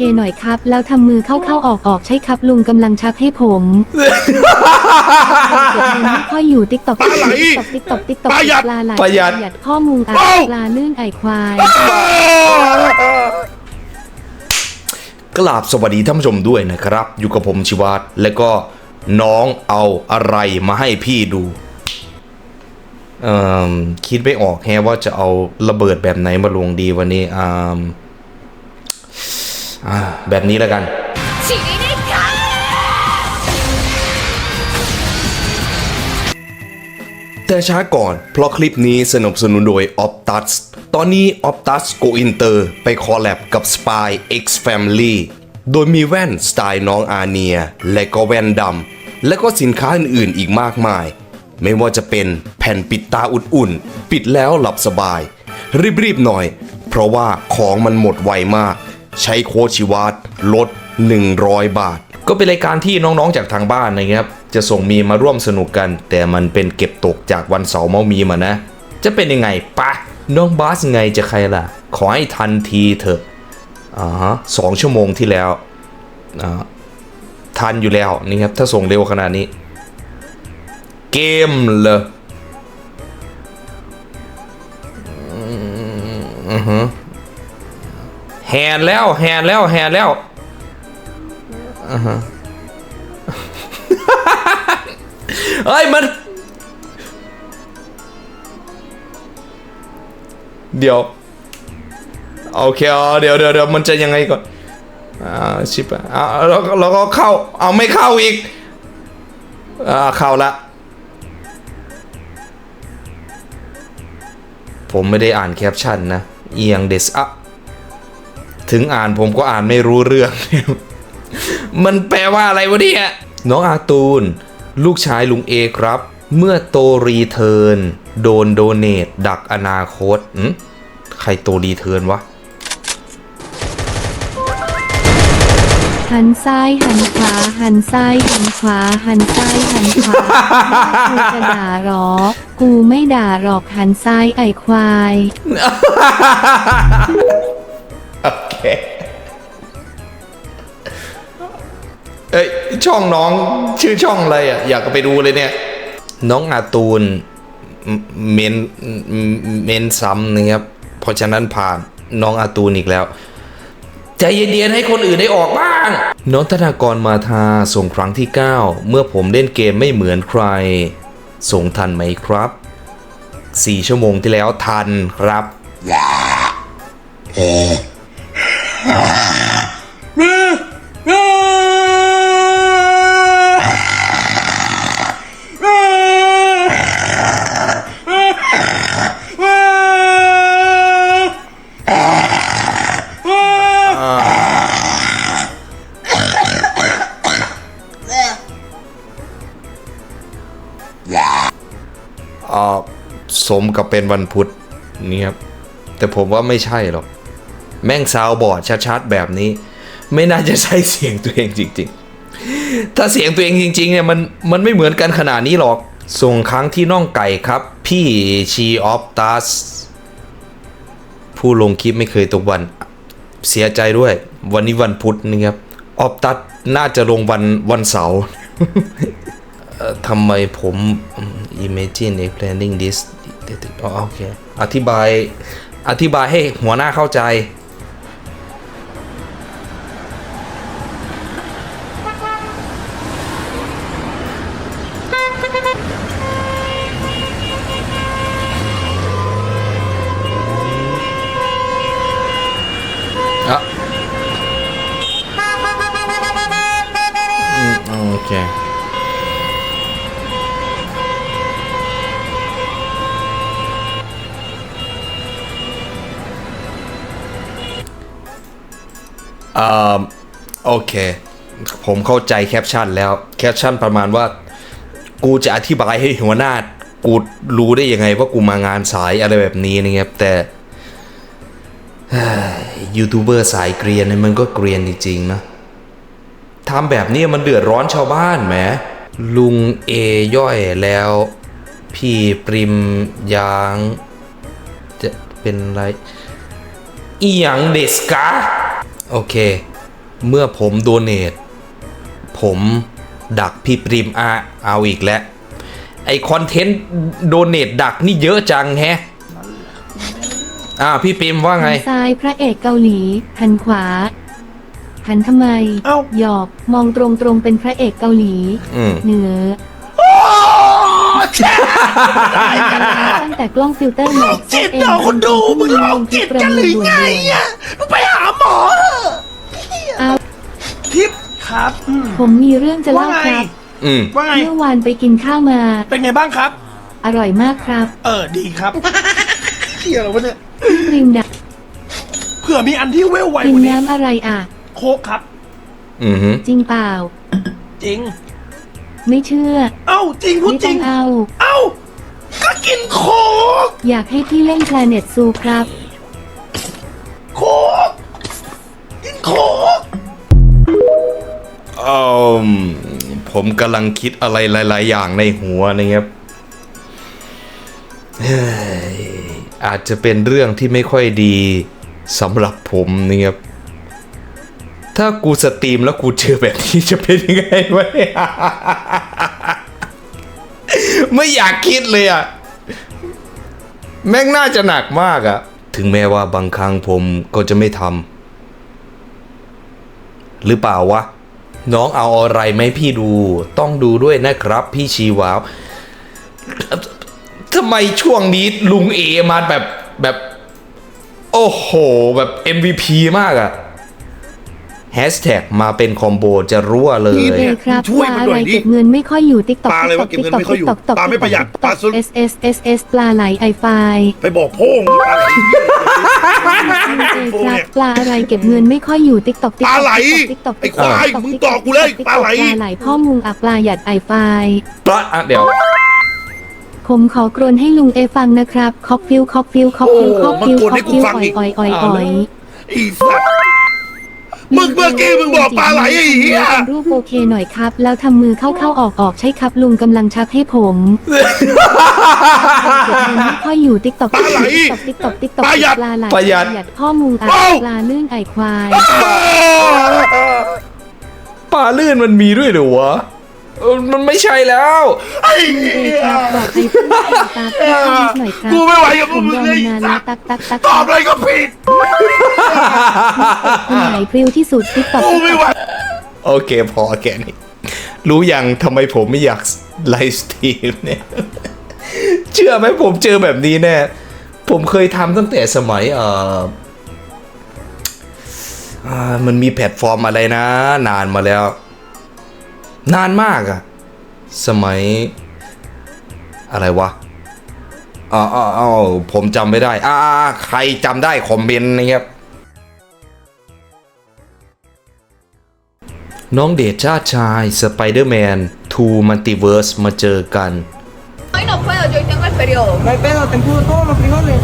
เอหน่อยครับ แล้วทำมือเข้าเข้าออกออกใช่ครับ ลุงกำลังชักให้ผมเก็บเงินไม่ค่อยอยู่ติ๊กต็อกปลาไหลติ๊กต็อกติ๊กต็อกประหยัดปลาไหลประหยัด ข้อมูลอะเอ้าปลาลื่นไอควาย กราบสวัสดีท่านผู้ชมด้วยนะครับ อยู่กับผมชิวัตรและก็น้องเอาอะไรมาให้พี่ดูเอ่อคิดไม่ออกแฮะว่าจะเอาระเบิดแบบไหนมาลงดีวันนี้อ่า อ่าแบบนี้แล้วกันแต่ช้าก่อน เพราะคลิปนี้สนับสนุนโดย Optus ตอนนี้ Optus Go Inter ไปคอลแลบกับ Spy X Family โดยมีแว่นสไตล์น้องอาเนีย และก็แว่นดำ และก็สินค้าอื่นๆอีกมากมาย ไม่ว่าจะเป็นแผ่นปิดตาอุ่นๆ ปิดแล้วหลับสบาย รีบๆหน่อย เพราะว่าของมันหมดไวมาก ใช้โค้ดชิวัตลด 100 บาท ก็เป็นรายการที่น้องๆจากทางบ้านนะครับ จะส่งมีมาร่วมสนุกกัน แต่มันเป็นเก็บตกจากวันเสาร์เมามีมานะ จะเป็นยังไงปะน้องบาสไงจะใครล่ะ ขอให้ทันทีเถอะอ่าสองชั่วโมงที่แล้วอ่าทันอยู่แล้วนี่ครับ ถ้าส่งเร็วขนาดนี้ เกมเลยอือฮึ แฮนด์แล้วแฮนด์แล้วแฮนด์แล้วเฮ้ยมัน เดี๋ยว โอเคอ๋อเดี๋ยวเดี๋ยวเดี๋ยวมันจะยังไงก่อนอ่าชิปอะอ่าแล้วก็แล้วก็เข้า เอาไม่เข้าอีกอ่าเข้าละผมไม่ได้อ่านแคปชั่นนะ เอียงเดสอะ ถึงอ่านผมก็อ่านไม่รู้เรื่อง มันแปลว่าอะไรวะเนี่ยน้องอาตูน ลูกชายลุงเอครับ เมื่อโตรีเทิร์นโดนโดเนตดักอนาคตหึใครโตรีเทิร์นวะหันซ้ายหันขวาหันซ้ายหันขวาหันซ้ายหันขวากูจะด่าหรอ กูไม่ด่าหรอกหันซ้ายไอควาย โอเคเอ้ยช่องน้องชื่อช่องอะไรอะ อยากไปดูเลยเนี่ย น้องอาตูนเมนเมนซ้ำนะครับเพราะฉะนั้นผ่านน้องอาตูนอีกแล้ว ใจเย็นๆให้คนอื่นได้ออกบ้าง น้องธนากรมาทาส่งครั้งที่ 9 เมื่อผมเล่นเกมไม่เหมือนใคร ส่งทันไหมครับ 4 ชั่วโมงที่แล้วทันครับอ่า สมกับเป็นวันพุธนี่ครับ แต่ผมว่าไม่ใช่หรอก แม่งซาวบอร์ดชัดๆแบบนี้ ไม่น่าจะใช่เสียงตัวเองจริงๆ ถ้าเสียงตัวเองจริงๆเนี่ยมันมันไม่เหมือนกันขนาดนี้หรอก ส่งครั้งที่น้องไก่ครับ พี่ชีออฟตัสผู้ลงคลิปไม่เคยตกวันเสียใจด้วย วันนี้วันพุธนะครับออฟตัสน่าจะลงวันวันเสาร์ทำไมผม imagine explaining this โอเค อธิบาย อธิบายให้หัวหน้าเข้าใจ เคอ่าโอเค ผมเข้าใจแคปชั่นแล้ว แคปชั่นประมาณว่า กูจะอธิบายให้หัวหน้า กูรู้ได้ยังไงว่ากูมางานสายอะไรแบบนี้นะครับ แต่ยยูทูบเบอร์สายเกรียนเนี่ยมันก็เกรียนจริงๆนะ ทำแบบนี้มันเดือดร้อนชาวบ้านแหมลุงเอย่อยแล้ว พี่ปริมยาง จะเป็นไรอีหยังเดสกาโอเค เมื่อผมโดเนทผมดักพี่ปริมอาเอาอีกแล้ว ไอคอนเทนต์โดเนทดักนี่เยอะจังแฮะอ่าพี่ปริมว่าไง ซ้ายพระเอกเกาหลีหันขวา หันทำไม เอ้า หยอก มองตรงๆเป็นพระเอกเกาหลี อืม เหนือ ตั้งแต่กล้องฟิลเตอร์หมอกจิตเหรอคนดูมึงโรคจิตกันหรือไงอะมึงไปหาหมอเถอะเอา ทิปครับอืมผมมีเรื่องจะว่าเล่าไงครับ อืม ว่าไง เมื่อวานไปกินข้าวมา เป็นไงบ้างครับ อร่อยมากครับเออดีครับเฮียอะไรวะเนี่ยปริมดักเผื่อมีอันที่เวลไวกิกนว่านี้น้ำอะไรอะ โคกครับ อืมฮึจริงเปล่า จริง ไม่เชื่อ เอ้าจริงพูดไม่จต้ริอง งเอา เอ้าก็กินโคกอยากให้พี่เล่น Planet Zoo ครับ โคกกินโคกอืมผมกำลังคิดอะไรหลาย ๆ อย่างในหัวนะครับเฮ้ยอาจจะเป็นเรื่องที่ไม่ค่อยดีสำหรับผมนะครับ ถ้ากูสตรีมแล้วกูเจอแบบนี้จะเป็นยังไงวะเนี่ยไม่อยากคิดเลยอะ แม่งน่าจะหนักมากอะ ถึงแม้ว่าบางครั้งผมก็จะไม่ทำหรือเปล่าวะ น้องเอาอะไรไหมพี่ดู ต้องดูด้วยนะครับพี่ชีวาวทำไมช่วงนี้ลุงเอมาแบบแบบ โอ้โห แบบ MVP มากอะ แฮชแท็กมาเป็นคอมโบจะรั่วเลยเอครับช่วยปลามันอะหน่ไรอยดิเก็บเงินไม่ค่อยอยู่ติ๊กต็อกปลาอะไรวะเก็บเงินไม่ค่อยอยู่ปลาไม่ประหยัดปลาซุนเอสเอสเอสเอสปลาไหลไอไฟไปบอกพ่อมึงอะไรเอครับปลาอะไรเก็บเงินไม่ค่อยอยู่ติ๊กต็อกปลาไหลติ๊กต็อกไอ้ควายมึงตอบกูเลยปลาไหล ปลาไหลพ่อมุงอักปลาหยัดไอไฟ ปลาอะเดี๋ยว ผมขอกรนให้ลุงเอฟังนะครับ คอกฟิวคอกฟิวคอกฟิวโอ้คอกฟิวมันกรนคอให้กกูฟิวฟังอ่อยอีกอ่อยอ่อยอ่อยไอีสัตว์ มึงเมื่อกี้มึงบอกปลาไหลไอ้เหี้ยรูปโอเคหน่อยครับ แล้วทำมือเข้าเข้าออกออกใช่ครับ ลุงกำลังชักให้ผมเก็บเงินไม่ค่อยอยู่ติ๊กต็อกปลาไหลติ๊กต็อกติ๊กต็อกปลาหยัดปลาไหลประหยัดพ่อมุงอะเอ้าปลาลื่นไอควายปลาลื่นมันมีด้วยเหรอวะ เออมันไม่ใช่แล้ว ไอ้ลุงเอเหี้คยรับบอกไอ้เพื่อนให้ตาพี่หน่อยครับกูไม่ไหวกับพผวกมมึรงอเลยมานานแล้วตักตักตักตอบอะไรก็ผิดคนไหนพริ้วที่สุดติ๊กต็อกกูไม่ไหว โอเคพอแค่นี้รู้ยังทำไมผมไม่อยากไลฟ์สตรีมเนี่ย เชื่อไหมผมเจอแบบนี้แน่ผมเคยทำตั้งแต่สมัยเอ่ออ่ามันมีแพลตฟอร์มอะไรนะ นานมาแล้ว นานมากอะสมัย อะไรวะอ๋ออ๋ออ๋อผมจำไม่ได้ อ่าใครจำได้คอมเมนต์นะครับ น้องเดชชาติชายสไปเดอร์แมนทูมัลติเวิร์สมาเจอกัน Hoy no puedo, yo hoy tengo el periodo. No hay pedo, te empuro todos los frijoles.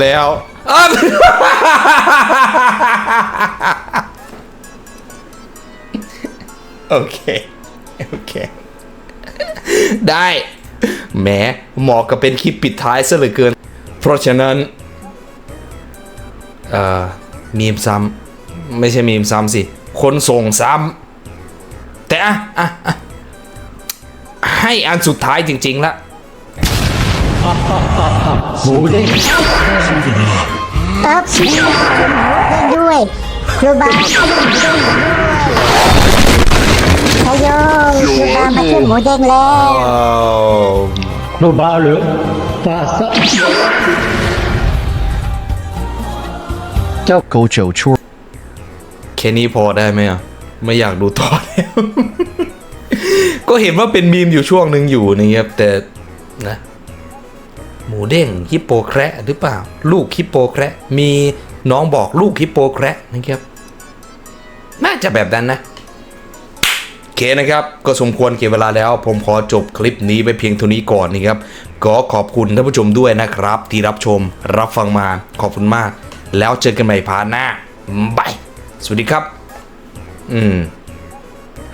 แล้วอ้าว โอเค โอเค ได้แหมเหมาะกับเป็นคลิปปิดท้ายซะเหลือเกิน เพราะฉะนั้น เอ่อ มีมซ้ำไม่ใช่มีมซ้ำสิ คนส่งซ้ำแต่อะอะอะให้อันสุดท้ายจริง ๆ ละต๊อบด้วย ครูบาช่วยหมูเด้งด้วยชโยครูบามาช่วยหมูเด้งแล้ว Globale passa. โกโจชัวแค่นี้พอได้ไหมอะ ไม่อยากดูต่อแล้วก็เห็นว่าเป็นมีมอยู่ช่วงหนึ่งอยู่นะครับแต่นะ หมูเด้งฮิปโปแคระหรือเปล่า ลูกฮิปโปแคระมีน้องบอกลูกฮิปโปแคระนะครับน่าจะแบบนั้นนะโอเคนะครับ ก็สมควรเก็บเวลาแล้ว ผมขอจบคลิปนี้ไปเพียงเท่านี้ก่อนนะครับ ก็ขอบคุณท่านผู้ชมด้วยนะครับ ที่รับชมรับฟังมาขอบคุณมาก แล้วเจอกันใหม่พาร์ทหน้าบายสวัสดีครับ อืม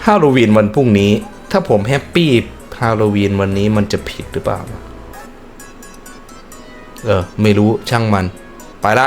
ฮาโลวีนวันพรุ่งนี้ ถ้าผมแฮปปี้ฮาโลวีนวันนี้มันจะผิดหรือเปล่า เออ ไม่รู้ช่างมัน ไปละ